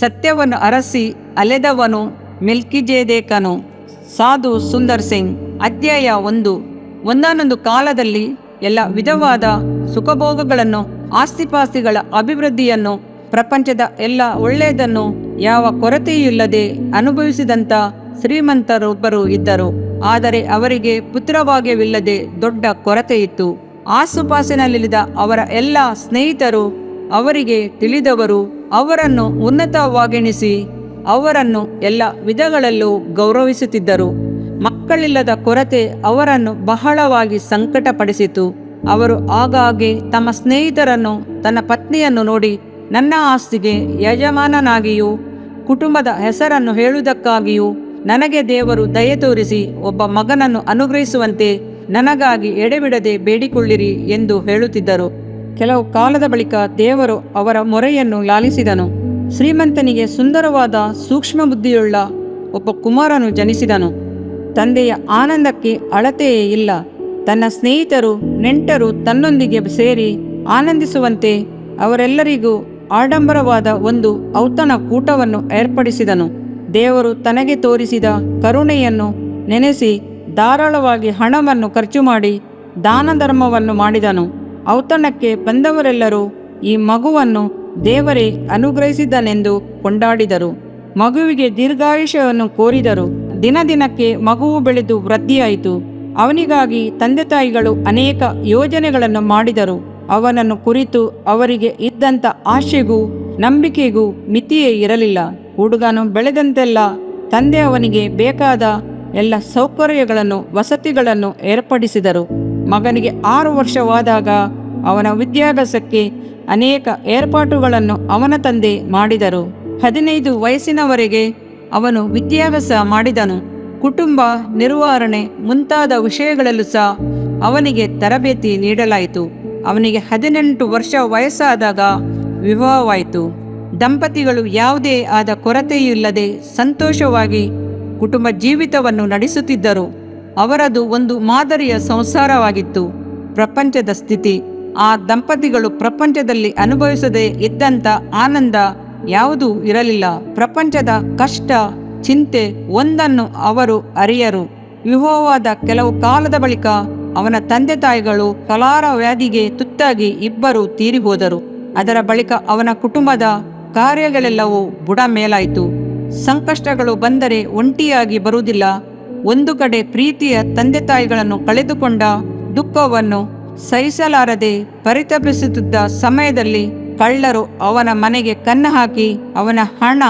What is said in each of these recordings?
ಸತ್ಯವನ್ನು ಅರಸಿ ಅಲೆದವನು ಮೆಲ್ಕಿಜೇದೇಕನು. ಸಾಧು ಸುಂದರ್ ಸಿಂಗ್, ಅಧ್ಯಾಯ ಒಂದು. ಒಂದಾನೊಂದು ಕಾಲದಲ್ಲಿ ಎಲ್ಲ ವಿಧವಾದ ಸುಖಭೋಗಗಳನ್ನು, ಆಸ್ತಿಪಾಸ್ತಿಗಳ ಅಭಿವೃದ್ಧಿಯನ್ನು, ಪ್ರಪಂಚದ ಎಲ್ಲ ಒಳ್ಳೆಯದನ್ನು ಯಾವ ಕೊರತೆಯೂ ಇಲ್ಲದೆ ಅನುಭವಿಸಿದಂಥ ಶ್ರೀಮಂತರೊಬ್ಬರು ಇದ್ದರು. ಆದರೆ ಅವರಿಗೆ ಪುತ್ರಭಾಗ್ಯವಿಲ್ಲದೆ ದೊಡ್ಡ ಕೊರತೆ ಇತ್ತು ಆಸುಪಾಸಿನಲ್ಲಿದ್ದ ಅವರ ಎಲ್ಲ ಸ್ನೇಹಿತರು ಅವರಿಗೆ ತಿಳಿದವರು ಅವರನ್ನು ಉನ್ನತವಾಗೆಣಿಸಿ ಅವರನ್ನು ಎಲ್ಲ ವಿಧಗಳಲ್ಲೂ ಗೌರವಿಸುತ್ತಿದ್ದರು. ಮಕ್ಕಳಿಲ್ಲದ ಕೊರತೆ ಅವರನ್ನು ಬಹಳವಾಗಿ ಸಂಕಟಪಡಿಸಿತು. ಅವರು ಆಗಾಗ್ಗೆ ತಮ್ಮ ಸ್ನೇಹಿತರನ್ನು, ತನ್ನ ಪತ್ನಿಯನ್ನು ನೋಡಿ ನನ್ನ ಆಸ್ತಿಗೆ ಯಜಮಾನನಾಗಿಯೂ, ಕುಟುಂಬದ ಹೆಸರನ್ನು ಹೇಳುವುದಕ್ಕಾಗಿಯೂ ನನಗೆ ದೇವರು ದಯೆ ತೋರಿಸಿ ಒಬ್ಬ ಮಗನನ್ನು ಅನುಗ್ರಹಿಸುವಂತೆ ನನಗಾಗಿ ಎಡೆಬಿಡದೆ ಬೇಡಿಕೊಳ್ಳಿರಿ ಎಂದು ಹೇಳುತ್ತಿದ್ದರು. ಕೆಲವು ಕಾಲದ ಬಳಿಕ ದೇವರು ಅವರ ಮೊರೆಯನ್ನು ಲಾಲಿಸಿದನು. ಶ್ರೀಮಂತನಿಗೆ ಸುಂದರವಾದ ಸೂಕ್ಷ್ಮ ಬುದ್ಧಿಯುಳ್ಳ ಒಬ್ಬ ಕುಮಾರನು ಜನಿಸಿದನು. ತಂದೆಯ ಆನಂದಕ್ಕೆ ಅಳತೆಯೇ ಇಲ್ಲ. ತನ್ನ ಸ್ನೇಹಿತರು, ನೆಂಟರು ತನ್ನೊಂದಿಗೆ ಸೇರಿ ಆನಂದಿಸುವಂತೆ ಅವರೆಲ್ಲರಿಗೂ ಆಡಂಬರವಾದ ಒಂದು ಔತಣ ಕೂಟವನ್ನು ಏರ್ಪಡಿಸಿದನು. ದೇವರು ತನಗೆ ತೋರಿಸಿದ ಕರುಣೆಯನ್ನು ನೆನೆಸಿ ಧಾರಾಳವಾಗಿ ಹಣವನ್ನು ಖರ್ಚು ಮಾಡಿ ದಾನ ಧರ್ಮವನ್ನು ಮಾಡಿದನು. ಔತಣಕ್ಕೆ ಬಂದವರೆಲ್ಲರೂ ಈ ಮಗುವನ್ನು ದೇವರೇ ಅನುಗ್ರಹಿಸಿದನೆಂದು ಕೊಂಡಾಡಿದರು. ಮಗುವಿಗೆ ದೀರ್ಘಾಯುಷ್ಯವನ್ನು ಕೋರಿದರು. ದಿನ ದಿನಕ್ಕೆ ಮಗುವು ಬೆಳೆದು ವೃದ್ಧಿಯಾಯಿತು. ಅವನಿಗಾಗಿ ತಂದೆ ತಾಯಿಗಳು ಅನೇಕ ಯೋಜನೆಗಳನ್ನು ಮಾಡಿದರು. ಅವನನ್ನು ಕುರಿತು ಅವರಿಗೆ ಇದ್ದಂಥ ಆಶೆಗೂ ನಂಬಿಕೆಗೂ ಮಿತಿಯೇ ಇರಲಿಲ್ಲ. ಹುಡುಗನು ಬೆಳೆದಂತೆಲ್ಲ ತಂದೆ ಅವನಿಗೆ ಬೇಕಾದ ಎಲ್ಲ ಸೌಕರ್ಯಗಳನ್ನು, ವಸತಿಗಳನ್ನು ಏರ್ಪಡಿಸಿದರು. ಮಗನಿಗೆ ಆರು ವರ್ಷವಾದಾಗ ಅವನ ವಿದ್ಯಾಭ್ಯಾಸಕ್ಕೆ ಅನೇಕ ಏರ್ಪಾಟುಗಳನ್ನು ಅವನ ತಂದೆ ಮಾಡಿದರು. ಹದಿನೈದು ವಯಸ್ಸಿನವರೆಗೆ ಅವನು ವಿದ್ಯಾಭ್ಯಾಸ ಮಾಡಿದನು. ಕುಟುಂಬ ನಿರ್ವಹಣೆ ಮುಂತಾದ ವಿಷಯಗಳಲ್ಲೂ ಸಹ ಅವನಿಗೆ ತರಬೇತಿ ನೀಡಲಾಯಿತು. ಅವನಿಗೆ ಹದಿನೆಂಟು ವರ್ಷ ವಯಸ್ಸಾದಾಗ ವಿವಾಹವಾಯಿತು. ದಂಪತಿಗಳು ಯಾವುದೇ ಆದ ಕೊರತೆಯಿಲ್ಲದೆ ಸಂತೋಷವಾಗಿ ಕುಟುಂಬ ಜೀವಿತವನ್ನು ನಡೆಸುತ್ತಿದ್ದರು. ಅವರದು ಒಂದು ಮಾದರಿಯ ಸಂಸಾರವಾಗಿತ್ತು. ಪ್ರಪಂಚದ ಸ್ಥಿತಿ, ಆ ದಂಪತಿಗಳು ಪ್ರಪಂಚದಲ್ಲಿ ಅನುಭವಿಸದೆ ಇದ್ದಂಥ ಆನಂದ ಯಾವುದೂ ಇರಲಿಲ್ಲ. ಪ್ರಪಂಚದ ಕಷ್ಟ, ಚಿಂತೆ ಒಂದನ್ನು ಅವರು ಅರಿಯರು. ವಿವಾಹವಾದ ಕೆಲವು ಕಾಲದ ಬಳಿಕ ಅವನ ತಂದೆ ತಾಯಿಗಳು ಕಲಾರ ವ್ಯಾಧಿಗೆ ತುತ್ತಾಗಿ ಇಬ್ಬರು ತೀರಿ ಹೋದರು. ಅದರ ಬಳಿಕ ಅವನ ಕುಟುಂಬದ ಕಾರ್ಯಗಳೆಲ್ಲವೂ ಬುಡ ಮೇಲಾಯಿತು. ಸಂಕಷ್ಟಗಳು ಬಂದರೆ ಒಂಟಿಯಾಗಿ ಬರುವುದಿಲ್ಲ. ಒಂದು ಕಡೆ ಪ್ರೀತಿಯ ತಂದೆ ತಾಯಿಗಳನ್ನು ಕಳೆದುಕೊಂಡ ದುಃಖವನ್ನು ಸಹಿಸಲಾರದೆ ಪರಿತಪಿಸುತ್ತಿದ್ದ ಸಮಯದಲ್ಲಿ ಕಳ್ಳರು ಅವನ ಮನೆಗೆ ಕನ್ನ ಹಾಕಿ ಅವನ ಹಣ,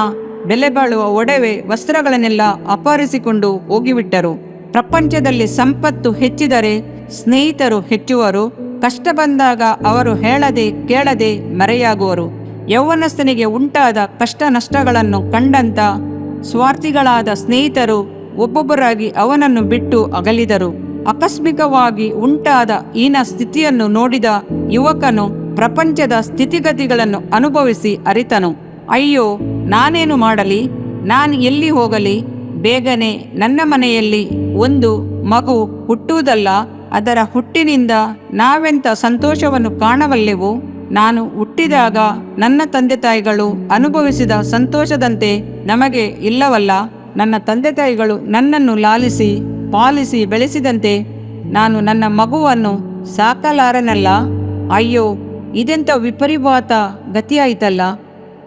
ಬೆಲೆ ಬಾಳುವ ಒಡವೆ, ವಸ್ತ್ರಗಳನ್ನೆಲ್ಲ ಅಪಹರಿಸಿಕೊಂಡು ಹೋಗಿಬಿಟ್ಟರು. ಪ್ರಪಂಚದಲ್ಲಿ ಸಂಪತ್ತು ಹೆಚ್ಚಿದರೆ ಸ್ನೇಹಿತರು ಹೆಚ್ಚುವರು, ಕಷ್ಟ ಬಂದಾಗ ಅವರು ಹೇಳದೆ ಕೇಳದೆ ಮರೆಯಾಗುವರು. ಯೌವನಸ್ಥನಿಗೆ ಉಂಟಾದ ಕಷ್ಟ ನಷ್ಟಗಳನ್ನು ಕಂಡಂತ ಸ್ವಾರ್ಥಿಗಳಾದ ಸ್ನೇಹಿತರು ಒಬ್ಬೊಬ್ಬರಾಗಿ ಅವನನ್ನು ಬಿಟ್ಟು ಅಗಲಿದರು. ಆಕಸ್ಮಿಕವಾಗಿ ಉಂಟಾದ ಈನ ಸ್ಥಿತಿಯನ್ನು ನೋಡಿದ ಯುವಕನು ಪ್ರಪಂಚದ ಸ್ಥಿತಿಗತಿಗಳನ್ನು ಅನುಭವಿಸಿ ಅರಿತನು. ಅಯ್ಯೋ, ನಾನೇನು ಮಾಡಲಿ? ನಾನು ಎಲ್ಲಿ ಹೋಗಲಿ? ಬೇಗನೆ ನನ್ನ ಮನೆಯಲ್ಲಿ ಒಂದು ಮಗು ಹುಟ್ಟುವುದಲ್ಲ, ಅದರ ಹುಟ್ಟಿನಿಂದ ನಾವೆಂಥ ಸಂತೋಷವನ್ನು ಕಾಣವಲ್ಲೆವು ನಾನು ಹುಟ್ಟಿದಾಗ ನನ್ನ ತಂದೆ ತಾಯಿಗಳು ಅನುಭವಿಸಿದ ಸಂತೋಷದಂತೆ ನಮಗೆ ಇಲ್ಲವಲ್ಲ? ನನ್ನ ತಂದೆ ತಾಯಿಗಳು ನನ್ನನ್ನು ಲಾಲಿಸಿ, ಪಾಲಿಸಿ ಬೆಳೆಸಿದಂತೆ ನಾನು ನನ್ನ ಮಗುವನ್ನು ಸಾಕಲಾರನಲ್ಲ. ಅಯ್ಯೋ, ಇದೆಂಥ ವಿಪರಿಭಾತ ಗತಿಯಾಯಿತಲ್ಲ.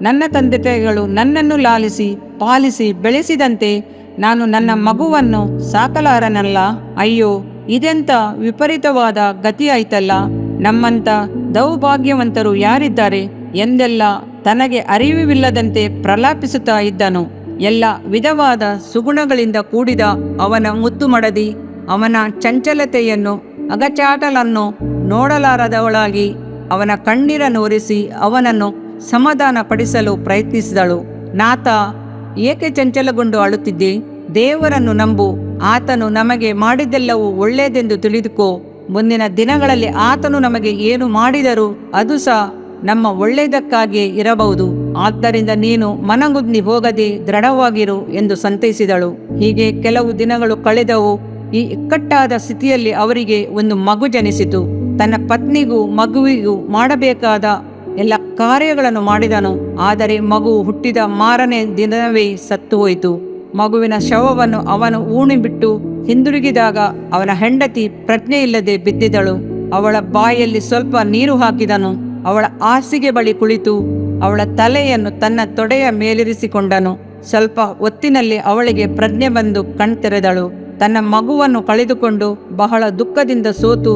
ನನ್ನ ತಂದೆ ತಾಯಿಗಳು ನನ್ನನ್ನು ಲಾಲಿಸಿ, ಪಾಲಿಸಿ ಬೆಳೆಸಿದಂತೆ ನಾನು ನನ್ನ ಮಗುವನ್ನು ಸಾಕಲಾರನಲ್ಲ. ಅಯ್ಯೋ, ಇದೆಂಥ ವಿಪರೀತವಾದ ಗತಿಯಾಯಿತಲ್ಲ. ನಮ್ಮಂಥ ದೌಭಾಗ್ಯವಂತರು ಯಾರಿದ್ದಾರೆ ಎಂದೆಲ್ಲ ತನಗೆ ಅರಿವಿಲ್ಲದಂತೆ ಪ್ರಲಾಪಿಸುತ್ತಾ ಇದ್ದನು. ಎಲ್ಲ ವಿಧವಾದ ಸುಗುಣಗಳಿಂದ ಕೂಡಿದ ಅವನ ಮುತ್ತು ಮಡದಿ ಅವನ ಚಂಚಲತೆಯನ್ನು, ಅಗಚಾಟಲನ್ನು ನೋಡಲಾರದವಳಾಗಿ ಅವನ ಕಣ್ಣೀರನ್ನೂರಿಸಿ ಅವನನ್ನು ಸಮಾಧಾನ ಪಡಿಸಲು ಪ್ರಯತ್ನಿಸಿದಳು. ನಾತ, ಏಕೆ ಚಂಚಲಗೊಂಡು ಅಳುತ್ತಿದ್ದೆ? ದೇವರನ್ನು ನಂಬು, ಆತನು ನಮಗೆ ಮಾಡಿದ್ದೆಲ್ಲವೂ ಒಳ್ಳೆಯದೆಂದು ತಿಳಿದುಕೋ. ಮುಂದಿನ ದಿನಗಳಲ್ಲಿ ಆತನು ನಮಗೆ ಏನು ಮಾಡಿದರೂ ಅದು ಸಹ ನಮ್ಮ ಒಳ್ಳೆಯದಕ್ಕಾಗಿಯೇ ಇರಬಹುದು. ಆದ್ದರಿಂದ ನೀನು ಮನಗುದ್ದಿ ಹೋಗದೆ ದೃಢವಾಗಿರು ಎಂದು ಸಂತೈಸಿದಳು. ಹೀಗೆ ಕೆಲವು ದಿನಗಳು ಕಳೆದವು. ಈ ಇಕ್ಕಟ್ಟಾದ ಸ್ಥಿತಿಯಲ್ಲಿ ಅವರಿಗೆ ಒಂದು ಮಗು ಜನಿಸಿತು. ತನ್ನ ಪತ್ನಿಗೂ ಮಗುವಿಗೂ ಮಾಡಬೇಕಾದ ಎಲ್ಲ ಕಾರ್ಯಗಳನ್ನು ಮಾಡಿದನು. ಆದರೆ ಮಗು ಹುಟ್ಟಿದ ಮಾರನೇ ದಿನವೇ ಸತ್ತು ಹೋಯಿತು ಮಗುವಿನ ಶವವನ್ನು ಅವನು ಊಣಿಬಿಟ್ಟು ಹಿಂದಿರುಗಿದಾಗ ಅವನ ಹೆಂಡತಿ ಪ್ರಜ್ಞೆ ಇಲ್ಲದೆ ಬಿದ್ದಿದಳು ಅವಳ ಬಾಯಲ್ಲಿ ಸ್ವಲ್ಪ ನೀರು ಹಾಕಿದನು. ಅವಳ ಹಾಸಿಗೆ ಬಳಿ ಕುಳಿತು ಅವಳ ತಲೆಯನ್ನು ತನ್ನ ತೊಡೆಯ ಮೇಲಿರಿಸಿಕೊಂಡನು. ಸ್ವಲ್ಪ ಹೊತ್ತಿನಲ್ಲಿ ಅವಳಿಗೆ ಪ್ರಜ್ಞೆ ಬಂದು ಕಣ್ತೆರೆದಳು. ತನ್ನ ಮಗುವನ್ನು ಕಳೆದುಕೊಂಡು ಬಹಳ ದುಃಖದಿಂದ ಸೋತು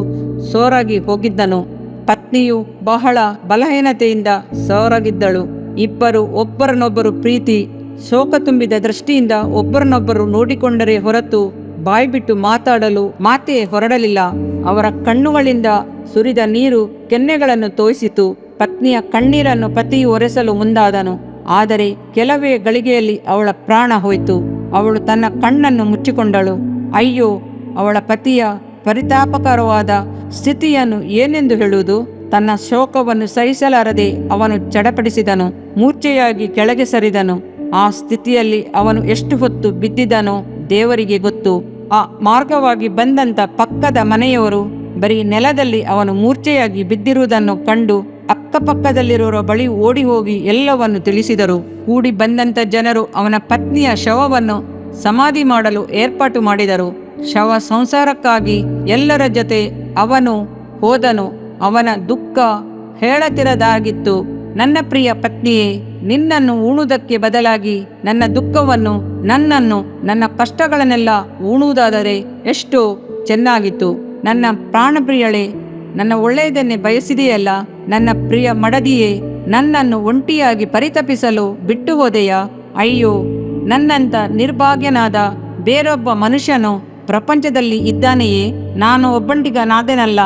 ಸೋರಾಗಿ ಹೋಗಿದ್ದನು. ಪತ್ನಿಯು ಬಹಳ ಬಲಹೀನತೆಯಿಂದ ಸೋರಾಗಿದ್ದಳು. ಇಬ್ಬರು ಒಬ್ಬರನ್ನೊಬ್ಬರು ಪ್ರೀತಿ, ಶೋಕ ತುಂಬಿದ ದೃಷ್ಟಿಯಿಂದ ಒಬ್ಬರನ್ನೊಬ್ಬರು ನೋಡಿಕೊಂಡರೆ ಹೊರತು ಬಾಯ್ಬಿಟ್ಟು ಮಾತಾಡಲು ಮಾತೇ ಹೊರಡಲಿಲ್ಲ. ಅವರ ಕಣ್ಣುಗಳಿಂದ ಸುರಿದ ನೀರು ಕೆನ್ನೆಗಳನ್ನು ತೋಯಿಸಿತು. ಪತ್ನಿಯ ಕಣ್ಣೀರನ್ನು ಪತಿಯು ಒರೆಸಲು ಮುಂದಾದನು. ಆದರೆ ಕೆಲವೇ ಗಳಿಗೆಯಲ್ಲಿ ಅವಳ ಪ್ರಾಣ ಹೋಯಿತು. ಅವಳು ತನ್ನ ಕಣ್ಣನ್ನು ಮುಚ್ಚಿಕೊಂಡಳು. ಅಯ್ಯೋ, ಅವಳ ಪತಿಯ ಪರಿತಾಪಕರವಾದ ಸ್ಥಿತಿಯನ್ನು ಏನೆಂದು ಹೇಳುವುದು? ತನ್ನ ಶೋಕವನ್ನು ಸಹಿಸಲಾರದೆ ಅವನು ಚಡಪಡಿಸಿದನು. ಮೂರ್ಛೆಯಾಗಿ ಕೆಳಗೆ ಸರಿದನು. ಆ ಸ್ಥಿತಿಯಲ್ಲಿ ಅವನು ಎಷ್ಟು ಹೊತ್ತು ಬಿದ್ದಿದನೋ ದೇವರಿಗೆ ಗೊತ್ತು. ಆ ಮಾರ್ಗವಾಗಿ ಬಂದಂತ ಪಕ್ಕದ ಮನೆಯವರು ಬರೀ ನೆಲದಲ್ಲಿ ಅವನು ಮೂರ್ಛೆಯಾಗಿ ಬಿದ್ದಿರುವುದನ್ನು ಕಂಡು ಅಕ್ಕಪಕ್ಕದಲ್ಲಿರೋರ ಬಳಿ ಓಡಿ ಹೋಗಿ ಎಲ್ಲವನ್ನು ತಿಳಿಸಿದರು. ಕೂಡಿ ಬಂದಂತ ಜನರು ಅವನ ಪತ್ನಿಯ ಶವವನ್ನು ಸಮಾಧಿ ಮಾಡಲು ಏರ್ಪಾಟು ಮಾಡಿದರು. ಶವ ಸಂಸಾರಕ್ಕಾಗಿ ಎಲ್ಲರ ಜೊತೆ ಅವನು ಹೋದನು. ಅವನ ದುಃಖ ಹೇಳತಿರದಾಗಿತ್ತು. ನನ್ನ ಪ್ರಿಯ ಪತ್ನಿಯೇ, ನಿನ್ನನ್ನು ಉಣುವುದಕ್ಕೆ ಬದಲಾಗಿ ನನ್ನ ದುಃಖವನ್ನು ನನ್ನನ್ನು ನನ್ನ ಕಷ್ಟಗಳನ್ನೆಲ್ಲ ಉಣುವುದಾದರೆ ಎಷ್ಟು ಚೆನ್ನಾಗಿತ್ತು. ನನ್ನ ಪ್ರಾಣಪ್ರಿಯಳೇ ನನ್ನ ಒಳ್ಳೆಯದನ್ನೇ ಬಯಸಿದೆಯಲ್ಲ? ನನ್ನ ಪ್ರಿಯ ಮಡದಿಯೇ, ನನ್ನನ್ನು ಒಂಟಿಯಾಗಿ ಪರಿತಪಿಸಲು ಬಿಟ್ಟು ಹೋದೆಯಾ? ಅಯ್ಯೋ ನನ್ನಂತ ನಿರ್ಭಾಗ್ಯನಾದ ಬೇರೊಬ್ಬ ಮನುಷ್ಯನು ಪ್ರಪಂಚದಲ್ಲಿ ಇದ್ದಾನೆಯೇ? ನಾನು ಒಬ್ಬಂಟಿಗನಾದೆನಲ್ಲ?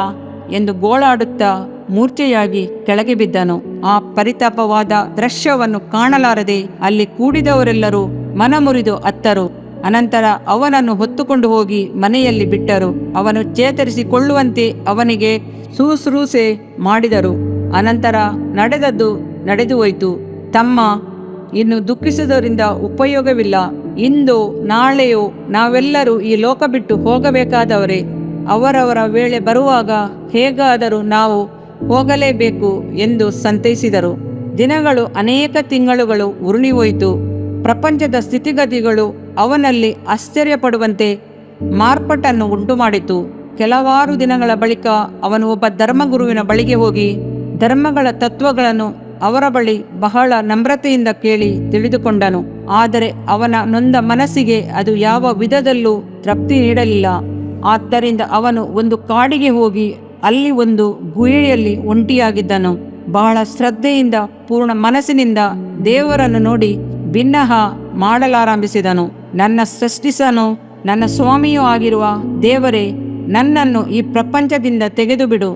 ಎಂದು ಗೋಳಾಡುತ್ತಾ ಮೂರ್ಛೆಯಾಗಿ ಕೆಳಗೆ ಬಿದ್ದನು. ಆ ಪರಿತಾಪವಾದ ದೃಶ್ಯವನ್ನು ಕಾಣಲಾರದೆ ಅಲ್ಲಿ ಕೂಡಿದವರೆಲ್ಲರೂ ಮನಮುರಿದು ಅತ್ತರು. ಅನಂತರ ಅವನನ್ನು ಹೊತ್ತುಕೊಂಡು ಹೋಗಿ ಮನೆಯಲ್ಲಿ ಬಿಟ್ಟರು. ಅವನು ಚೇತರಿಸಿಕೊಳ್ಳುವಂತೆ ಅವನಿಗೆ ಶುಶ್ರೂಷೆ ಮಾಡಿದರು. ಅನಂತರ ನಡೆದದ್ದು ನಡೆದು ಹೋಯಿತು. ತಮ್ಮ ಇನ್ನು ದುಃಖಿಸುವುದರಿಂದ ಉಪಯೋಗವಿಲ್ಲ. ಇಂದು ನಾಳೆಯೋ ನಾವೆಲ್ಲರೂ ಈ ಲೋಕ ಬಿಟ್ಟು ಹೋಗಬೇಕಾದವರೇ. ಅವರವರ ವೇಳೆ ಬರುವಾಗ ಹೇಗಾದರೂ ನಾವು ಹೋಗಲೇಬೇಕು ಎಂದು ಸಂತೈಸಿದರು. ದಿನಗಳು ಅನೇಕ ತಿಂಗಳುಗಳು ಉರುಳಿ ಹೋಯಿತು. ಪ್ರಪಂಚದ ಸ್ಥಿತಿಗತಿಗಳು ಅವನಲ್ಲಿ ಆಶ್ಚರ್ಯಪಡುವಂತೆ ಮಾರ್ಪಟ್ಟನ್ನು ಉಂಟುಮಾಡಿತು. ಕೆಲವಾರು ದಿನಗಳ ಬಳಿಕ ಅವನು ಒಬ್ಬ ಧರ್ಮಗುರುವಿನ ಬಳಿಗೆ ಹೋಗಿ ಧರ್ಮಗಳ ತತ್ವಗಳನ್ನು ಅವರ ಬಳಿ ಬಹಳ ನಮ್ರತೆಯಿಂದ ಕೇಳಿ ತಿಳಿದುಕೊಂಡನು. ಆದರೆ ಅವನ ನೊಂದ ಮನಸ್ಸಿಗೆ ಅದು ಯಾವ ವಿಧದಲ್ಲೂ ತೃಪ್ತಿ ನೀಡಲಿಲ್ಲ. ಆದ್ದರಿಂದ ಅವನು ಒಂದು ಕಾಡಿಗೆ ಹೋಗಿ ಅಲ್ಲಿ ಒಂದು ಗುಹೆಯಲ್ಲಿ ಒಂಟಿಯಾಗಿದ್ದನು. ಬಹಳ ಶ್ರದ್ಧೆಯಿಂದ, ಪೂರ್ಣ ಮನಸ್ಸಿನಿಂದ ದೇವರನ್ನು ನೋಡಿ ಭಿನ್ನಹ ಮಾಡಲಾರಂಭಿಸಿದನು. ನನ್ನ ಸೃಷ್ಟಿಸನು, ನನ್ನ ಸ್ವಾಮಿಯೂ ಆಗಿರುವ ದೇವರೇ, ನನ್ನನ್ನು ಈ ಪ್ರಪಂಚದಿಂದ ತೆಗೆದುಬಿಡು.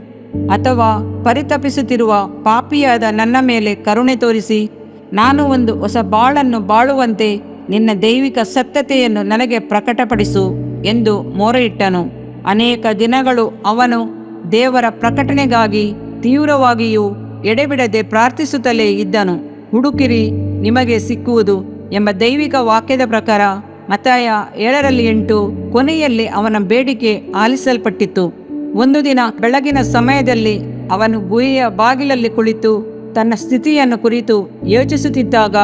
ಅಥವಾ ಪರಿತಪಿಸುತ್ತಿರುವ ಪಾಪಿಯಾದ ನನ್ನ ಮೇಲೆ ಕರುಣೆ ತೋರಿಸಿ, ನಾನು ಒಂದು ಹೊಸ ಬಾಳನ್ನು ಬಾಳುವಂತೆ ನಿನ್ನ ದೈವಿಕ ಸತ್ಯತೆಯನ್ನು ನನಗೆ ಪ್ರಕಟಪಡಿಸು ಎಂದು ಮೊರೆಯಿಟ್ಟನು. ಅನೇಕ ದಿನಗಳು ಅವನು ದೇವರ ಪ್ರಕಟಣೆಗಾಗಿ ತೀವ್ರವಾಗಿಯೂ ಎಡೆಬಿಡದೆ ಪ್ರಾರ್ಥಿಸುತ್ತಲೇ ಇದ್ದನು. ಹುಡುಕಿರಿ, ನಿಮಗೆ ಸಿಕ್ಕುವುದು. ಎಂಬ ದೈವಿಕ ವಾಕ್ಯದ ಪ್ರಕಾರ ಮತಾಯ ಏಳರಲ್ಲಿ ಎಂಟು ಕೊನೆಯಲ್ಲಿ ಅವನ ಬೇಡಿಕೆ ಆಲಿಸಲ್ಪಟ್ಟಿತ್ತು. ಒಂದು ದಿನ ಬೆಳಗಿನ ಸಮಯದಲ್ಲಿ ಅವನು ಗುಹೆಯ ಬಾಗಿಲಲ್ಲಿ ಕುಳಿತು ತನ್ನ ಸ್ಥಿತಿಯನ್ನು ಕುರಿತು ಯೋಚಿಸುತ್ತಿದ್ದಾಗ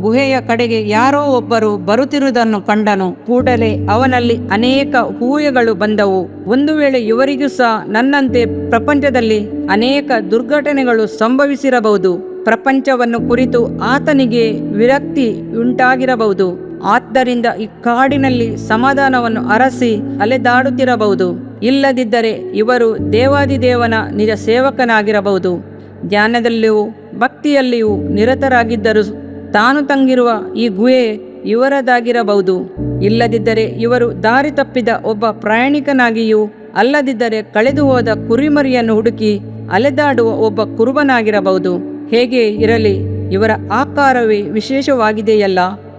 ಗುಹೆಯ ಕಡೆಗೆ ಯಾರೋ ಒಬ್ಬರು ಬರುತ್ತಿರುವುದನ್ನು ಕಂಡನು. ಕೂಡಲೇ ಅವನಲ್ಲಿ ಅನೇಕ ಹೂಯಗಳು ಬಂದವು. ಒಂದು ವೇಳೆ ಇವರಿಗೂ ಸಹ ನನ್ನಂತೆ ಪ್ರಪಂಚದಲ್ಲಿ ಅನೇಕ ದುರ್ಘಟನೆಗಳು ಸಂಭವಿಸಿರಬಹುದು. ಪ್ರಪಂಚವನ್ನು ಕುರಿತು ಆತನಿಗೆ ವಿರಕ್ತಿ ಉಂಟಾಗಿರಬಹುದು. ಆದ್ದರಿಂದ ಈ ಕಾಡಿನಲ್ಲಿ ಸಮಾಧಾನವನ್ನು ಅರಸಿ ಅಲೆದಾಡುತ್ತಿರಬಹುದು. ಇಲ್ಲದಿದ್ದರೆ ಇವರು ದೇವಾದಿದೇವನ ನಿಜ ಸೇವಕನಾಗಿರಬಹುದು. ಧ್ಯಾನದಲ್ಲಿಯೂ ಭಕ್ತಿಯಲ್ಲಿಯೂ ನಿರತರಾಗಿದ್ದರು ತಾನು ತಂಗಿರುವ ಈ ಗುಹೆ ಇವರದಾಗಿರಬಹುದು. ಇಲ್ಲದಿದ್ದರೆ ಇವರು ದಾರಿ ತಪ್ಪಿದ ಒಬ್ಬ ಪ್ರಯಾಣಿಕನಾಗಿಯೂ ಅಲ್ಲದಿದ್ದರೆ ಕಳೆದು ಹೋದ ಕುರಿಮರಿಯನ್ನು ಹುಡುಕಿ ಅಲೆದಾಡುವ ಒಬ್ಬ ಕುರುಬನಾಗಿರಬಹುದು. ಹೇಗೆ ಇರಲಿ, ಇವರ ಆಕಾರವೇ ವಿಶೇಷವಾಗಿದೆಯಲ್ಲ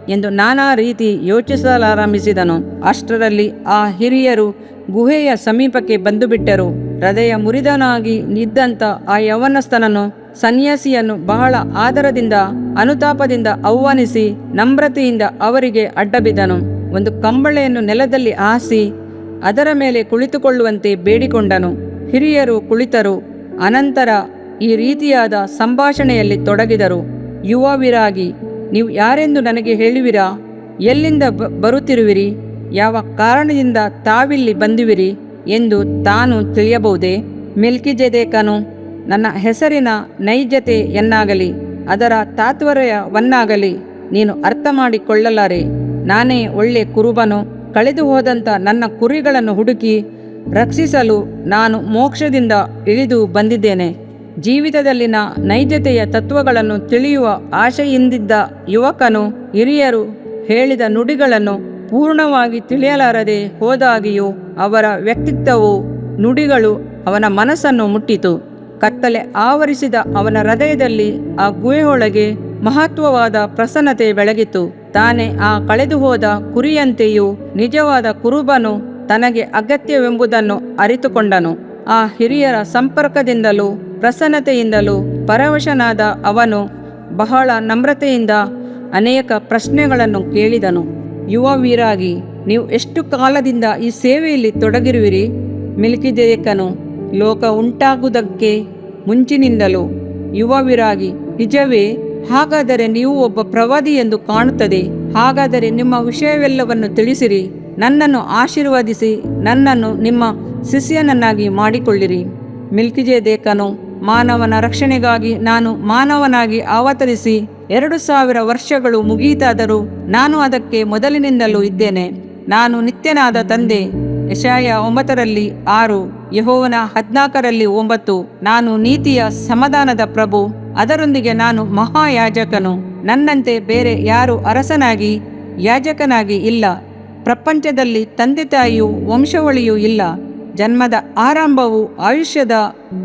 ಎಂದು ನಾನಾ ರೀತಿ ಯೋಚಿಸಲಾರಂಭಿಸಿದನು. ಅಷ್ಟರಲ್ಲಿ ಆ ಹಿರಿಯರು ಗುಹೆಯ ಸಮೀಪಕ್ಕೆ ಬಂದುಬಿಟ್ಟರು. ಹೃದಯ ಮುರಿದನಾಗಿ ನಿದ್ದಂತ ಆ ಯವನಸ್ಥನನು ಸನ್ಯಾಸಿಯನ್ನು ಬಹಳ ಆದರದಿಂದ, ಅನುತಾಪದಿಂದ ಆಹ್ವಾನಿಸಿ, ನಮ್ರತೆಯಿಂದ ಅವರಿಗೆ ಅಡ್ಡಬಿದ್ದನು. ಒಂದು ಕಂಬಳೆಯನ್ನು ನೆಲದಲ್ಲಿ ಹಾಸಿ, ಅದರ ಮೇಲೆ ಕುಳಿತುಕೊಳ್ಳುವಂತೆ ಬೇಡಿಕೊಂಡನು. ಹಿರಿಯರು ಕುಳಿತರು. ಅನಂತರ ಈ ರೀತಿಯಾದ ಸಂಭಾಷಣೆಯಲ್ಲಿ ತೊಡಗಿದರು. ಯುವ ವಿರಾಗಿ ನೀವು ಯಾರೆಂದು ನನಗೆ ಹೇಳುವಿರಾ? ಎಲ್ಲಿಂದ ಬರುತ್ತಿರುವಿರಿ? ಯಾವ ಕಾರಣದಿಂದ ತಾವಿಲ್ಲಿ ಬಂದಿವಿರಿ? ಎಂದು ತಾನು ತಿಳಿಯಬಹುದೇ? ಮೆಲ್ಕಿಜೆದೇಕನು, ನನ್ನ ಹೆಸರಿನ ನೈಜತೆಯನ್ನಾಗಲಿ ಅದರ ತಾತ್ವರ್ಯವನ್ನಾಗಲಿ ನೀನು ಅರ್ಥ ಮಾಡಿಕೊಳ್ಳಲಾರೆ ನಾನೇ ಒಳ್ಳೆ ಕುರುಬನು. ಕಳೆದು ಹೋದಂಥ ನನ್ನ ಕುರಿಗಳನ್ನು ಹುಡುಕಿ ರಕ್ಷಿಸಲು ನಾನು ಮೋಕ್ಷದಿಂದ ಇಳಿದು ಬಂದಿದ್ದೇನೆ. ಜೀವಿತದಲ್ಲಿನ ನೈಜತೆಯ ತತ್ವಗಳನ್ನು ತಿಳಿಯುವ ಆಶೆಯಿಂದಿದ್ದ ಯುವಕನು ಹಿರಿಯರು ಹೇಳಿದ ನುಡಿಗಳನ್ನು ಪೂರ್ಣವಾಗಿ ತಿಳಿಯಲಾರದೆ ಹೋದಾಗಿಯೂ ಅವರ ವ್ಯಕ್ತಿತ್ವವು ನುಡಿಗಳು ಅವನ ಮನಸ್ಸನ್ನು ಮುಟ್ಟಿತು. ಕತ್ತಲೆ ಆವರಿಸಿದ ಅವನ ಹೃದಯದಲ್ಲಿ ಆ ಗುಹೆಯೊಳಗೆ ಮಹತ್ವವಾದ ಪ್ರಸನ್ನತೆ ಬೆಳಗಿತು. ತಾನೇ ಆ ಕಳೆದು ಹೋದ ಕುರಿಯಂತೆಯೂ ನಿಜವಾದ ಕುರುಬನು ತನಗೆ ಅಗತ್ಯವೆಂಬುದನ್ನು ಅರಿತುಕೊಂಡನು. ಆ ಹಿರಿಯರ ಸಂಪರ್ಕದಿಂದಲೂ, ಪ್ರಸನ್ನತೆಯಿಂದಲೂ ಪರವಶನಾದ ಅವನು ಬಹಳ ನಮ್ರತೆಯಿಂದ ಅನೇಕ ಪ್ರಶ್ನೆಗಳನ್ನು ಕೇಳಿದನು. ಯುವ ವೀರಾಗಿ, ನೀವು ಎಷ್ಟು ಕಾಲದಿಂದ ಈ ಸೇವೆಯಲ್ಲಿ ತೊಡಗಿರುವಿರಿ? ಮಿಲ್ಕಿದೇಕನು ಲೋಕ ಉಂಟಾಗುವುದಕ್ಕೆ ಮುಂಚಿನಿಂದಲೂ ಯುವ ವಿರಾಗಿ, ನಿಜವೇ, ಹಾಗಾದರೆ ನೀವು ಒಬ್ಬ ಪ್ರವಾದಿ ಎಂದು ಕಾಣುತ್ತದೆ. ಹಾಗಾದರೆ ನಿಮ್ಮ ವಿಷಯವೆಲ್ಲವನ್ನು ತಿಳಿಸಿರಿ. ನನ್ನನ್ನು ಆಶೀರ್ವದಿಸಿ, ನನ್ನನ್ನು ನಿಮ್ಮ ಶಿಷ್ಯನನ್ನಾಗಿ ಮಾಡಿಕೊಳ್ಳಿರಿ. ಮಿಲ್ಕಿಜೆ ದೇಕನು ಮಾನವನ ರಕ್ಷಣೆಗಾಗಿ ನಾನು ಮಾನವನಾಗಿ ಅವತರಿಸಿ ಎರಡು ಸಾವಿರ ವರ್ಷಗಳು ಮುಗಿಯಿತಾದರೂ ನಾನು ಅದಕ್ಕೆ ಮೊದಲಿನಿಂದಲೂ ಇದ್ದೇನೆ. ನಾನು ನಿತ್ಯನಾದ ತಂದೆ. ಯಶಾಯ ಒಂಬತ್ತರಲ್ಲಿ ಆರು, ಯಹೋವನ ಹದಿನಾಲ್ಕರಲ್ಲಿ ಒಂಬತ್ತು, ನಾನು ನೀತಿಯ ಸಮಾಧಾನದ ಪ್ರಭು. ಅದರೊಂದಿಗೆ ನಾನು ಮಹಾಯಾಜಕನು. ನನ್ನಂತೆ ಬೇರೆ ಯಾರು ಅರಸನಾಗಿ, ಯಾಜಕನಾಗಿ ಇಲ್ಲ. ಪ್ರಪಂಚದಲ್ಲಿ ತಂದೆ ತಾಯಿಯು ವಂಶವಳಿಯೂ ಇಲ್ಲ. ಜನ್ಮದ ಆರಂಭವು ಆಯುಷ್ಯದ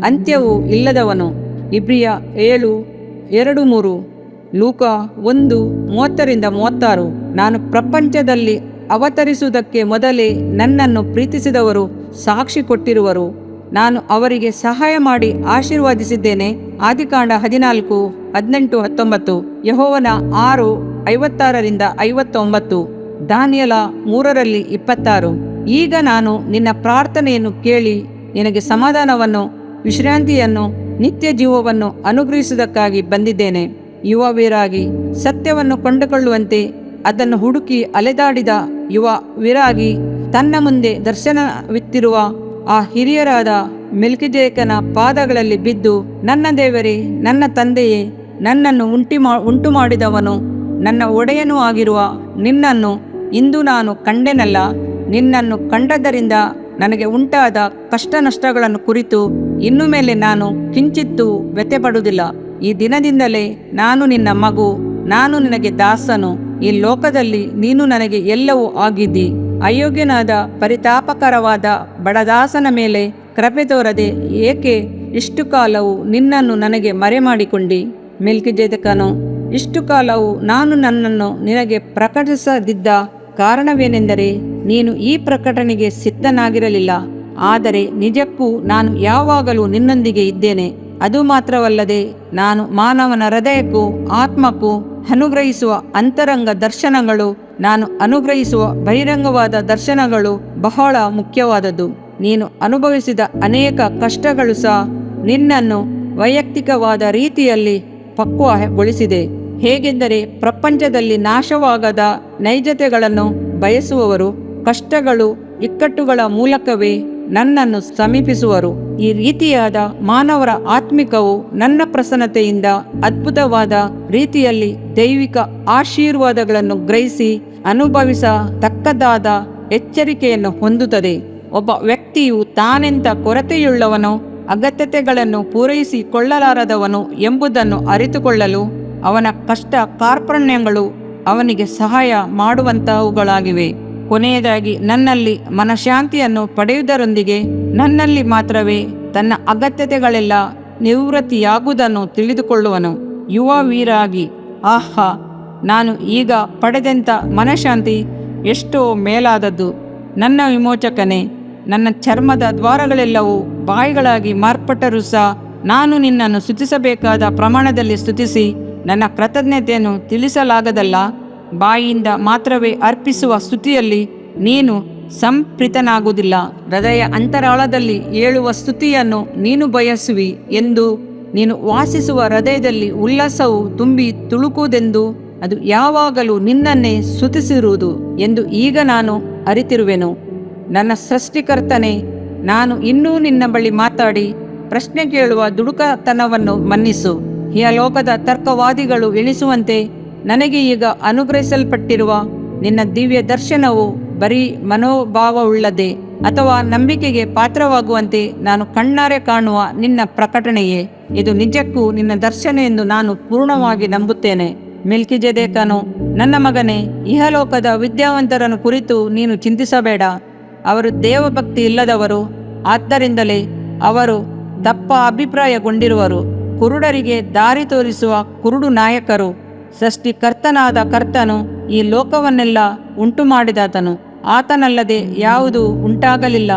ಅಂತ್ಯವೂ ಇಲ್ಲದವನು. ಇಬ್ರಿಯ ಏಳು, ಎರಡು, ಮೂರು, ಲೂಕ ಒಂದು, ಮೂವತ್ತರಿಂದ ಮೂವತ್ತಾರು. ನಾನು ಪ್ರಪಂಚದಲ್ಲಿ ಅವತರಿಸುವುದಕ್ಕೆ ಮೊದಲೇ ನನ್ನನ್ನು ಪ್ರೀತಿಸಿದವರು, ಸಾಕ್ಷಿ ಕೊಟ್ಟಿರುವರು. ನಾನು ಅವರಿಗೆ ಸಹಾಯ ಮಾಡಿ ಆಶೀರ್ವಾದಿಸಿದ್ದೇನೆ. ಆದಿಕಾಂಡ ಹದಿನಾಲ್ಕು, ಹದಿನೆಂಟು, ಹತ್ತೊಂಬತ್ತು. ಯಹೋವನ ಆರು, ಐವತ್ತಾರರಿಂದ ಐವತ್ತೊಂಬತ್ತು. ದಾನಿಯಲ ಮೂರರಲ್ಲಿ ಇಪ್ಪತ್ತಾರು. ಈಗ ನಾನು ನಿನ್ನ ಪ್ರಾರ್ಥನೆಯನ್ನು ಕೇಳಿ ನಿನಗೆ ಸಮಾಧಾನವನ್ನು, ವಿಶ್ರಾಂತಿಯನ್ನು, ನಿತ್ಯ ಜೀವವನ್ನು ಅನುಗ್ರಹಿಸುವುದಕ್ಕಾಗಿ ಬಂದಿದ್ದೇನೆ. ಯುವ ವೀರಾಗಿ ಸತ್ಯವನ್ನು ಕೊಂಡುಕೊಳ್ಳುವಂತೆ ಅದನ್ನು ಹುಡುಕಿ ಅಲೆದಾಡಿದ ಯುವ ವೀರಾಗಿ ತನ್ನ ಮುಂದೆ ದರ್ಶನವಿತ್ತಿರುವ ಆ ಹಿರಿಯರಾದ ಮೆಲ್ಕಿಜೇಕನ ಪಾದಗಳಲ್ಲಿ ಬಿದ್ದು, ನನ್ನ ದೇವರೇ, ನನ್ನ ತಂದೆಯೇ, ನನ್ನನ್ನು ಉಂಟಿ ಮಾ, ಉಂಟು ಮಾಡಿದವನು, ನನ್ನ ಒಡೆಯನೂ ಆಗಿರುವ ನಿನ್ನನ್ನು ಇಂದು ನಾನು ಕಂಡೆನಲ್ಲ. ನಿನ್ನನ್ನು ಕಂಡದ್ದರಿಂದ ನನಗೆ ಉಂಟಾದ ಕಷ್ಟ ನಷ್ಟಗಳನ್ನು ಕುರಿತು ಇನ್ನು ಮೇಲೆ ನಾನು ಕಿಂಚಿತ್ತೂ ವ್ಯಥೆಪಡುವುದಿಲ್ಲ. ಈ ದಿನದಿಂದಲೇ ನಾನು ನಿನ್ನ ಮಗು, ನಾನು ನಿನಗೆ ದಾಸನು. ಈ ಲೋಕದಲ್ಲಿ ನೀನು ನನಗೆ ಎಲ್ಲವೂ ಆಗಿದ್ದಿ. ಅಯೋಗ್ಯನಾದ, ಪರಿತಾಪಕರವಾದ ಬಡದಾಸನ ಮೇಲೆ ಕೃಪೆ ತೋರದೆ ಏಕೆ ಇಷ್ಟು ಕಾಲವು ನಿನ್ನನ್ನು ನನಗೆ ಮರೆಮಾಡಿಕೊಂಡಿ? ಮೆಲ್ಕಿಜೆದಕನು, ಇಷ್ಟು ಕಾಲವು ನಾನು ನನ್ನನ್ನು ನಿನಗೆ ಪ್ರಕಟಿಸದಿದ್ದ ಕಾರಣವೇನೆಂದರೆ ನೀನು ಈ ಪ್ರಕಟಣೆಗೆ ಸಿದ್ಧನಾಗಿರಲಿಲ್ಲ. ಆದರೆ ನಿಜಕ್ಕೂ ನಾನು ಯಾವಾಗಲೂ ನಿನ್ನೊಂದಿಗೆ ಇದ್ದೇನೆ. ಅದು ಮಾತ್ರವಲ್ಲದೆ ನಾನು ಮಾನವನ ಹೃದಯಕ್ಕೂ ಆತ್ಮಕ್ಕೂ ಅನುಗ್ರಹಿಸುವ ಅಂತರಂಗ ದರ್ಶನಗಳು, ನಾನು ಅನುಗ್ರಹಿಸುವ ಬಹಿರಂಗವಾದ ದರ್ಶನಗಳು ಬಹಳ ಮುಖ್ಯವಾದದ್ದು. ನೀನು ಅನುಭವಿಸಿದ ಅನೇಕ ಕಷ್ಟಗಳು ಸಹ ನಿನ್ನನ್ನು ವೈಯಕ್ತಿಕವಾದ ರೀತಿಯಲ್ಲಿ ಪಕ್ವಗೊಳಿಸಿದೆ. ಹೇಗೆಂದರೆ ಪ್ರಪಂಚದಲ್ಲಿ ನಾಶವಾಗದ ನೈಜತೆಗಳನ್ನು ಬಯಸುವವರು ಕಷ್ಟಗಳು, ಇಕ್ಕಟ್ಟುಗಳ ಮೂಲಕವೇ ನನ್ನನ್ನು ಸಮೀಪಿಸುವರು. ಈ ರೀತಿಯಾದ ಮಾನವರ ಆತ್ಮಿಕವು ನನ್ನ ಪ್ರಸನ್ನತೆಯಿಂದ ಅದ್ಭುತವಾದ ರೀತಿಯಲ್ಲಿ ದೈವಿಕ ಆಶೀರ್ವಾದಗಳನ್ನು ಗ್ರಹಿಸಿ ಅನುಭವಿಸತಕ್ಕದಾದ ಎಚ್ಚರಿಕೆಯನ್ನು ಹೊಂದುತ್ತದೆ. ಒಬ್ಬ ವ್ಯಕ್ತಿಯು ತಾನೆಂತ ಕೊರತೆಯುಳ್ಳವನು, ಅಗತ್ಯತೆಗಳನ್ನು ಪೂರೈಸಿಕೊಳ್ಳಲಾರದವನು ಎಂಬುದನ್ನು ಅರಿತುಕೊಳ್ಳಲು ಅವನ ಕಷ್ಟ ಕಾರ್ಪಣ್ಯಗಳು ಅವನಿಗೆ ಸಹಾಯ ಮಾಡುವಂತಹವುಗಳಾಗಿವೆ. ಕೊನೆಯದಾಗಿ, ನನ್ನಲ್ಲಿ ಮನಃಶಾಂತಿಯನ್ನು ಪಡೆಯುವುದರೊಂದಿಗೆ ನನ್ನಲ್ಲಿ ಮಾತ್ರವೇ ತನ್ನ ಅಗತ್ಯತೆಗಳೆಲ್ಲ ನಿವೃತ್ತಿಯಾಗುವುದನ್ನು ತಿಳಿದುಕೊಳ್ಳುವನು. ಯುವ ವೀರಾಗಿ, ಆಹಾ, ನಾನು ಈಗ ಪಡೆದಂಥ ಮನಃಶಾಂತಿ ಎಷ್ಟೋ ಮೇಲಾದದ್ದು. ನನ್ನ ವಿಮೋಚಕನೇ, ನನ್ನ ಚರ್ಮದ ದ್ವಾರಗಳೆಲ್ಲವೂ ಬಾಯಿಗಳಾಗಿ ಮಾರ್ಪಟ್ಟರೂ ಸಹ ನಾನು ನಿನ್ನನ್ನು ಸ್ತುತಿಸಬೇಕಾದ ಪ್ರಮಾಣದಲ್ಲಿ ಸ್ತುತಿಸಿ ನನ್ನ ಕೃತಜ್ಞತೆಯನ್ನು ತಿಳಿಸಲಾಗದಲ್ಲ. ಬಾಯಿಯಿಂದ ಮಾತ್ರವೇ ಅರ್ಪಿಸುವ ಸ್ತುತಿಯಲ್ಲಿ ನೀನು ಸಂಪ್ರಿತನಾಗುವುದಿಲ್ಲ. ಹೃದಯ ಅಂತರಾಳದಲ್ಲಿ ಏಳುವ ಸ್ತುತಿಯನ್ನು ನೀನು ಬಯಸುವಿ ಎಂದು ನೀನು ವಾಸಿಸುವ ಹೃದಯದಲ್ಲಿ ಉಲ್ಲಾಸವು ತುಂಬಿ ತುಳುಕುವುದೆಂದು ಅದು ಯಾವಾಗಲೂ ನಿನ್ನನ್ನೇ ಸ್ತುತಿಸಿರುವುದು ಎಂದು ಈಗ ನಾನು ಅರಿತಿರುವೆನು. ನನ್ನ ಸೃಷ್ಟಿಕರ್ತನೆ, ನಾನು ಇನ್ನೂ ನಿನ್ನ ಬಳಿ ಮಾತಾಡಿ, ಪ್ರಶ್ನೆ ಕೇಳುವ ದುಡುಕತನವನ್ನು ಮನ್ನಿಸು. ಹಿಯ ಲೋಕದ ತರ್ಕವಾದಿಗಳು ಎಣಿಸುವಂತೆ ನನಗೆ ಈಗ ಅನುಗ್ರಹಿಸಲ್ಪಟ್ಟಿರುವ ನಿನ್ನ ದಿವ್ಯ ದರ್ಶನವು ಬರೀ ಮನೋಭಾವವುಳ್ಳದೆ ಅಥವಾ ನಂಬಿಕೆಗೆ ಪಾತ್ರವಾಗುವಂತೆ ನಾನು ಕಣ್ಣಾರೆ ಕಾಣುವ ನಿನ್ನ ಪ್ರಕಟಣೆಯೇ. ಇದು ನಿಜಕ್ಕೂ ನಿನ್ನ ದರ್ಶನ ಎಂದು ನಾನು ಪೂರ್ಣವಾಗಿ ನಂಬುತ್ತೇನೆ. ಮಿಲ್ಕಿಜೆದೇಕನು, ನನ್ನ ಮಗನೇ, ಇಹಲೋಕದ ವಿದ್ಯಾವಂತರನ್ನು ಕುರಿತು ನೀನು ಚಿಂತಿಸಬೇಡ. ಅವರು ದೇವಭಕ್ತಿ ಇಲ್ಲದವರು, ಆದ್ದರಿಂದಲೇ ಅವರು ದಪ್ಪ ಅಭಿಪ್ರಾಯಗೊಂಡಿರುವರು. ಕುರುಡರಿಗೆ ದಾರಿ ತೋರಿಸುವ ಕುರುಡು ನಾಯಕರು. ಸೃಷ್ಟಿಕರ್ತನಾದ ಕರ್ತನು ಈ ಲೋಕವನ್ನೆಲ್ಲ ಉಂಟು ಮಾಡಿದಾತನು ಆತನಲ್ಲದೆ ಯಾವುದು ಉಂಟಾಗಲಿಲ್ಲ.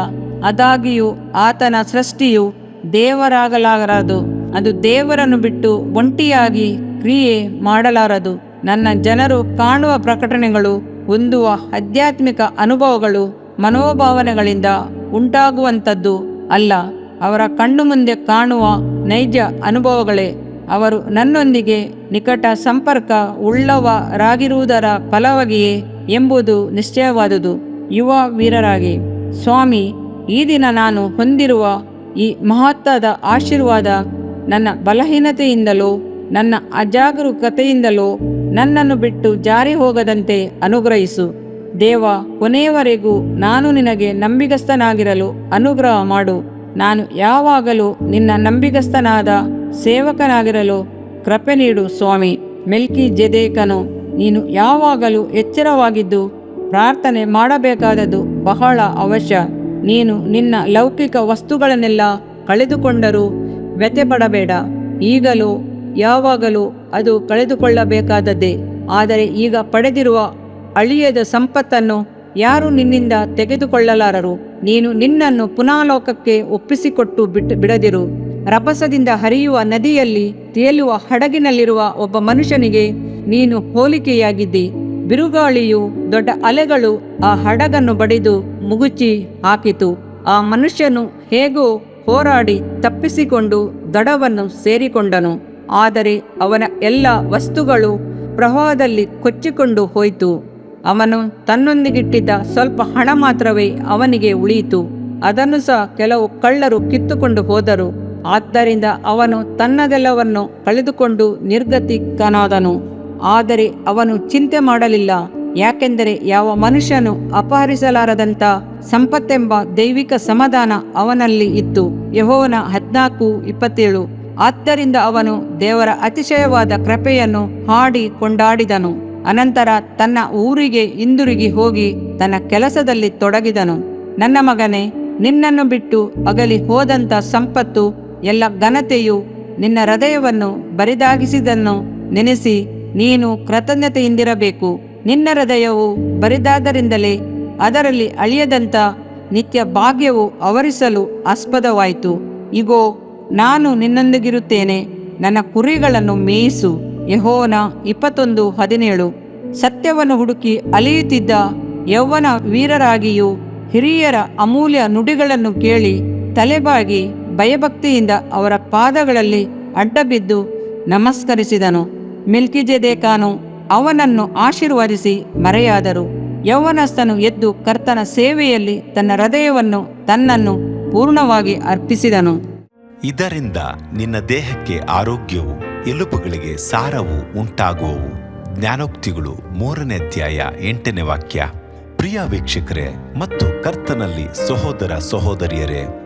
ಅದಾಗಿಯೂ ಆತನ ಸೃಷ್ಟಿಯು ದೇವರಾಗಲಾರದು. ಅದು ದೇವರನ್ನು ಬಿಟ್ಟು ಒಂಟಿಯಾಗಿ ಕ್ರಿಯೆ ಮಾಡಲಾರದು. ನನ್ನ ಜನರು ಕಾಣುವ ಪ್ರಕಟಣೆಗಳು, ಹೊಂದುವ ಆಧ್ಯಾತ್ಮಿಕ ಅನುಭವಗಳು ಮನೋಭಾವನೆಗಳಿಂದ ಉಂಟಾಗುವಂಥದ್ದು ಅಲ್ಲ. ಅವರ ಕಣ್ಣು ಮುಂದೆ ಕಾಣುವ ನೈಜ ಅನುಭವಗಳೇ. ಅವರು ನನ್ನೊಂದಿಗೆ ನಿಕಟ ಸಂಪರ್ಕ ಉಳ್ಳವರಾಗಿರುವುದರ ಫಲವಾಗಿಯೇ ಎಂಬುದು ನಿಶ್ಚಯವಾದುದು. ಯುವ ವೀರರಾಗಿ. ಸ್ವಾಮಿ, ಈ ದಿನ ನಾನು ಹೊಂದಿರುವ ಈ ಮಹತ್ವದ ಆಶೀರ್ವಾದ ನನ್ನ ಬಲಹೀನತೆಯಿಂದಲೋ, ನನ್ನ ಅಜಾಗರೂಕತೆಯಿಂದಲೋ ನನ್ನನ್ನು ಬಿಟ್ಟು ಜಾರಿ ಹೋಗದಂತೆ ಅನುಗ್ರಹಿಸು. ದೇವ, ಕೊನೆಯವರೆಗೂ ನಾನು ನಿನಗೆ ನಂಬಿಗಸ್ತನಾಗಿರಲು ಅನುಗ್ರಹ ಮಾಡು. ನಾನು ಯಾವಾಗಲೂ ನಿನ್ನ ನಂಬಿಗಸ್ತನಾದ ಸೇವಕನಾಗಿರಲು ಕೃಪೆ ನೀಡು ಸ್ವಾಮಿ. ಮೆಲ್ಕಿ ಜೆದೇಕನು ನೀನು ಯಾವಾಗಲೂ ಎಚ್ಚರವಾಗಿದ್ದು ಪ್ರಾರ್ಥನೆ ಮಾಡಬೇಕಾದದ್ದು ಬಹಳ ಅವಶ್ಯ. ನೀನು ನಿನ್ನ ಲೌಕಿಕ ವಸ್ತುಗಳನ್ನೆಲ್ಲ ಕಳೆದುಕೊಂಡರೂ ವ್ಯಥೆಪಡಬೇಡ. ಈಗಲೂ, ಯಾವಾಗಲೂ ಅದು ಕಳೆದುಕೊಳ್ಳಬೇಕಾದದ್ದೇ. ಆದರೆ ಈಗ ಪಡೆದಿರುವ ಅಳಿಯದ ಸಂಪತ್ತನ್ನು ಯಾರು ನಿನ್ನಿಂದ ತೆಗೆದುಕೊಳ್ಳಲಾರರು. ನೀನು ನಿನ್ನನ್ನು ಪುನಾಲೋಕಕ್ಕೆ ಒಪ್ಪಿಸಿಕೊಟ್ಟು ಬಿಟ್ಟು ಬಿಡದಿರು. ರಭಸದಿಂದ ಹರಿಯುವ ನದಿಯಲ್ಲಿ ತೇಲುವ ಹಡಗಿನಲ್ಲಿರುವ ಒಬ್ಬ ಮನುಷ್ಯನಿಗೆ, ನೀನು ಹೋಲಿಕೆಯಾಗಿದ್ದಿ. ಬಿರುಗಾಳಿಯು ದೊಡ್ಡ ಅಲೆಗಳು ಆ ಹಡಗನ್ನು ಬಡಿದು ಮುಗುಚಿ ಹಾಕಿತು. ಆ ಮನುಷ್ಯನು ಹೇಗೋ ಹೋರಾಡಿ ತಪ್ಪಿಸಿಕೊಂಡು ದಡವನ್ನು ಸೇರಿಕೊಂಡನು. ಆದರೆ ಅವನ ಎಲ್ಲ ವಸ್ತುಗಳು ಪ್ರವಾಹದಲ್ಲಿ ಕೊಚ್ಚಿಕೊಂಡು ಹೋಯಿತು. ಅವನು ತನ್ನೊಂದಿಗಿಟ್ಟಿದ್ದ ಸ್ವಲ್ಪ ಹಣ ಮಾತ್ರವೇ ಅವನಿಗೆ ಉಳಿಯಿತು. ಅದನ್ನು ಸಹ ಕೆಲವು ಕಳ್ಳರು ಕಿತ್ತುಕೊಂಡು ಹೋದರು. ಆದ್ದರಿಂದ ಅವನು ತನ್ನದೆಲ್ಲವನ್ನು ಕಳೆದುಕೊಂಡು ನಿರ್ಗತಿಕನಾದನು. ಆದರೆ ಅವನು ಚಿಂತೆ ಮಾಡಲಿಲ್ಲ. ಯಾಕೆಂದರೆ ಯಾವ ಮನುಷ್ಯನು ಅಪಹರಿಸಲಾರದಂಥ ಸಂಪತ್ತೆಂಬ ದೈವಿಕ ಸಮಾಧಾನ ಅವನಲ್ಲಿ ಇತ್ತು. ಯಹೋವನ ಹದಿನಾಲ್ಕು ಇಪ್ಪತ್ತೇಳು. ಆದ್ದರಿಂದ ಅವನು ದೇವರ ಅತಿಶಯವಾದ ಕೃಪೆಯನ್ನು ಹಾಡಿ ಕೊಂಡಾಡಿದನು. ಅನಂತರ ತನ್ನ ಊರಿಗೆ ಹಿಂದಿರುಗಿ ಹೋಗಿ ತನ್ನ ಕೆಲಸದಲ್ಲಿ ತೊಡಗಿದನು. ನನ್ನ ಮಗನೇ, ನಿನ್ನನ್ನು ಬಿಟ್ಟು ಅಗಲಿ ಹೋದಂಥ ಸಂಪತ್ತು ಎಲ್ಲ ಘನತೆಯು ನಿನ್ನ ಹೃದಯವನ್ನು ಬರಿದಾಗಿಸಿದನ್ನು ನೆನೆಸಿ ನೀನು ಕೃತಜ್ಞತೆಯಿಂದಿರಬೇಕು. ನಿನ್ನ ಹೃದಯವು ಬರಿದಾದರಿಂದಲೇ ಅದರಲ್ಲಿ ಅಳಿಯದಂಥ ನಿತ್ಯ ಭಾಗ್ಯವು ಅವರಿಸಲು ಆಸ್ಪದವಾಯಿತು. ಇಗೋ, ನಾನು ನಿನ್ನೊಂದಿಗಿರುತ್ತೇನೆ, ನನ್ನ ಕುರಿಗಳನ್ನು ಮೇಯಿಸು. ಯಹೋನ ಇಪ್ಪತ್ತೊಂದು ಹದಿನೇಳು. ಸತ್ಯವನ್ನು ಹುಡುಕಿ ಅಲಿಯುತ್ತಿದ್ದ ಯೌವನ ವೀರರಾಗಿಯೂ ಹಿರಿಯರ ಅಮೂಲ್ಯ ನುಡಿಗಳನ್ನು ಕೇಳಿ ತಲೆಬಾಗಿ ಭಯಭಕ್ತಿಯಿಂದ ಅವರ ಪಾದಗಳಲ್ಲಿ ಅಡ್ಡಬಿದ್ದು ನಮಸ್ಕರಿಸಿದನು. ಮಿಲ್ಕಿಜೆದೇಕಾನು ಅವನನ್ನು ಆಶೀರ್ವದಿಸಿ ಮರೆಯಾದರು. ಯೌವನಸ್ಥನು ಎದ್ದು ಕರ್ತನ ಸೇವೆಯಲ್ಲಿ ತನ್ನ ಹೃದಯವನ್ನು ತನ್ನನ್ನು ಪೂರ್ಣವಾಗಿ ಅರ್ಪಿಸಿದನು. ಇದರಿಂದ ನಿನ್ನ ದೇಹಕ್ಕೆ ಆರೋಗ್ಯವು ಎಲುಪುಗಳಿಗೆ ಸಾರವು ಉಂಟಾಗುವವು. ಜ್ಞಾನೋಕ್ತಿಗಳು ಮೂರನೇ ಅಧ್ಯಾಯ ಎಂಟನೇ ವಾಕ್ಯ. ಪ್ರಿಯ ವೀಕ್ಷಕರೇ ಮತ್ತು ಕರ್ತನಲ್ಲಿ ಸಹೋದರ ಸಹೋದರಿಯರೇ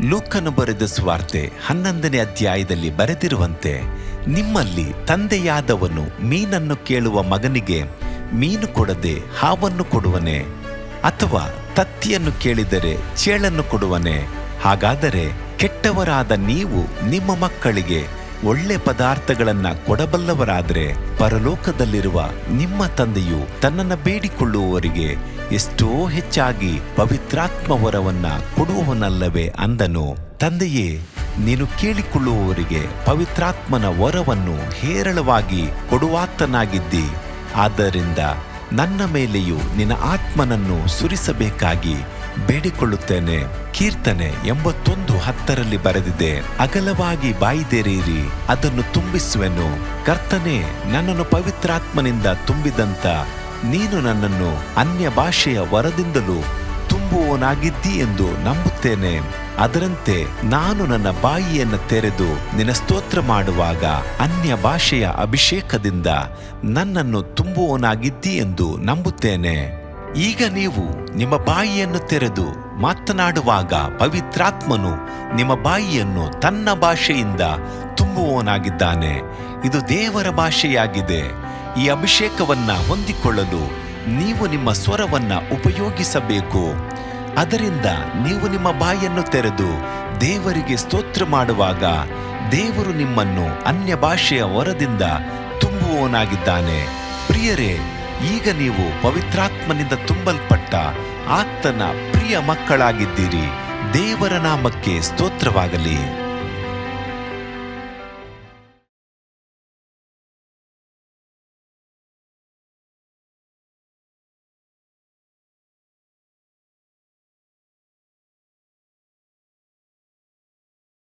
ಲೂಕನು ಬರೆದ ಸ್ವಾರ್ತೆ ಹನ್ನೊಂದನೇ ಅಧ್ಯಾಯದಲ್ಲಿ ಬರೆದಿರುವಂತೆ, ನಿಮ್ಮಲ್ಲಿ ತಂದೆಯಾದವನು ಮೀನನ್ನು ಕೇಳುವ ಮಗನಿಗೆ ಮೀನು ಕೊಡದೆ ಹಾವನ್ನು ಕೊಡುವನೆ, ಅಥವಾ ತತ್ತಿಯನ್ನು ಕೇಳಿದರೆ ಚೇಳನ್ನು ಕೊಡುವನೆ, ಹಾಗಾದರೆ ಕೆಟ್ಟವರಾದ ನೀವು ನಿಮ್ಮ ಮಕ್ಕಳಿಗೆ ಒಳ್ಳೆ ಪದಾರ್ಥಗಳನ್ನ ಕೊಡಬಲ್ಲವರಾದರೆ ಪರಲೋಕದಲ್ಲಿರುವ ನಿಮ್ಮ ತಂದೆಯು ತನ್ನನ್ನು ಬೇಡಿಕೊಳ್ಳುವವರಿಗೆ ಎಷ್ಟೋ ಹೆಚ್ಚಾಗಿ ಪವಿತ್ರಾತ್ಮ ವರವನ್ನ ಕೊಡುವವನಲ್ಲವೇ ಅಂದನು. ತಂದೆಯೇ, ನೀನು ಕೇಳಿಕೊಳ್ಳುವವರಿಗೆ ಪವಿತ್ರಾತ್ಮನ ವರವನ್ನು ಹೇರಳವಾಗಿ ಕೊಡುವಾತನಾಗಿದ್ದಿ. ಆದ್ದರಿಂದ ನನ್ನ ಮೇಲೆಯೂ ನಿನ್ನ ಆತ್ಮನನ್ನು ಸುರಿಸಬೇಕಾಗಿ ಬೇಡಿಕೊಳ್ಳುತ್ತೇನೆ. ಕೀರ್ತನೆ ಎಂಬತ್ತೊಂದು ಹತ್ತರಲ್ಲಿ ಬರೆದಿದೆ. ಅಗಲವಾಗಿ ಬಾಯಿದೆರೀರಿ ಅದನ್ನು ತುಂಬಿಸುವೆನು. ಕರ್ತನೆ, ನನ್ನನ್ನು ಪವಿತ್ರಾತ್ಮನಿಂದ ತುಂಬಿದಂತ, ನೀನು ನನ್ನನ್ನು ಅನ್ಯ ಭಾಷೆಯ ವರದಿಂದಲೂ ತುಂಬುವವನಾಗಿದ್ದಿ ಎಂದು ನಂಬುತ್ತೇನೆ. ಅದರಂತೆ ನಾನು ನನ್ನ ಬಾಯಿಯನ್ನು ತೆರೆದು ನಿನ್ನ ಸ್ತೋತ್ರ ಮಾಡುವಾಗ ಅನ್ಯ ಭಾಷೆಯ ಅಭಿಷೇಕದಿಂದ ನನ್ನನ್ನು ತುಂಬುವವನಾಗಿದ್ದಿ ಎಂದು ನಂಬುತ್ತೇನೆ. ಈಗ ನೀವು ನಿಮ್ಮ ಬಾಯಿಯನ್ನು ತೆರೆದು ಮಾತನಾಡುವಾಗ ಪವಿತ್ರಾತ್ಮನು ನಿಮ್ಮ ಬಾಯಿಯನ್ನು ತನ್ನ ಭಾಷೆಯಿಂದ ತುಂಬುವವನಾಗಿದ್ದಾನೆ. ಇದು ದೇವರ ಭಾಷೆಯಾಗಿದೆ. ಈ ಅಭಿಷೇಕವನ್ನ ಹೊಂದಿಕೊಳ್ಳಲು ನೀವು ನಿಮ್ಮ ಸ್ವರವನ್ನ ಉಪಯೋಗಿಸಬೇಕು. ಅದರಿಂದ ನೀವು ನಿಮ್ಮ ಬಾಯಿಯನ್ನು ತೆರೆದು ದೇವರಿಗೆ ಸ್ತೋತ್ರ ಮಾಡುವಾಗ ದೇವರು ನಿಮ್ಮನ್ನು ಅನ್ಯ ಭಾಷೆಯ ವರದಿಂದ ತುಂಬುವವನಾಗಿದ್ದಾನೆ. ಪ್ರಿಯರೇ ಈಗ ನೀವು ಪವಿತ್ರಾತ್ಮನಿಂದ ತುಂಬಲ್ಪಟ್ಟ ಆತನ ಪ್ರಿಯ ಮಕ್ಕಳಾಗಿದ್ದೀರಿ. ದೇವರ ನಾಮಕ್ಕೆ ಸ್ತೋತ್ರವಾಗಲಿ.